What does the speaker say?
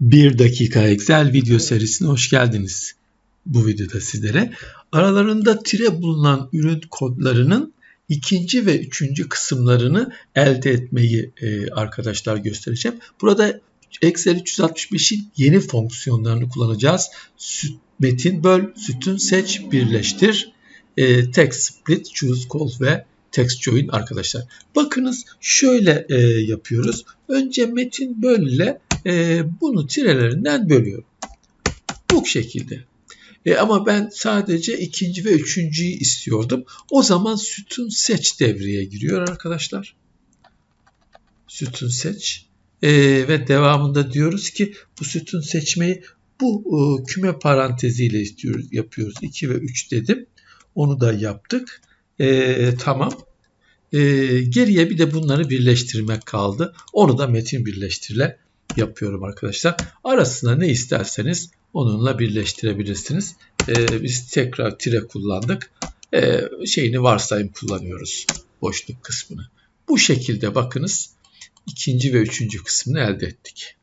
1 dakika Excel video serisine hoş geldiniz. Bu videoda sizlere aralarında tire bulunan ürün kodlarının ikinci ve üçüncü kısımlarını elde etmeyi e, arkadaşlar göstereceğim. Burada Excel 365'in yeni fonksiyonlarını kullanacağız. Süt, metin böl, sütun seç, birleştir, e, text split, choose, call ve text join arkadaşlar. Bakınız şöyle e, yapıyoruz. Önce metin böl ile e, bunu tirelerinden bölüyorum. Bu şekilde. E, ama ben sadece ikinci ve üçüncüyü istiyordum. O zaman sütun seç devreye giriyor arkadaşlar. Sütun seç. E, ve devamında diyoruz ki bu sütun seçmeyi bu e, küme paranteziyle istiyoruz, yapıyoruz. 2 ve 3 dedim. Onu da yaptık. E, tamam. E, geriye bir de bunları birleştirmek kaldı. Onu da metin birleştirle yapıyorum arkadaşlar. Arasına ne isterseniz onunla birleştirebilirsiniz. Ee, biz tekrar tire kullandık. Ee, şeyini varsayım kullanıyoruz. Boşluk kısmını. Bu şekilde bakınız ikinci ve üçüncü kısmını elde ettik.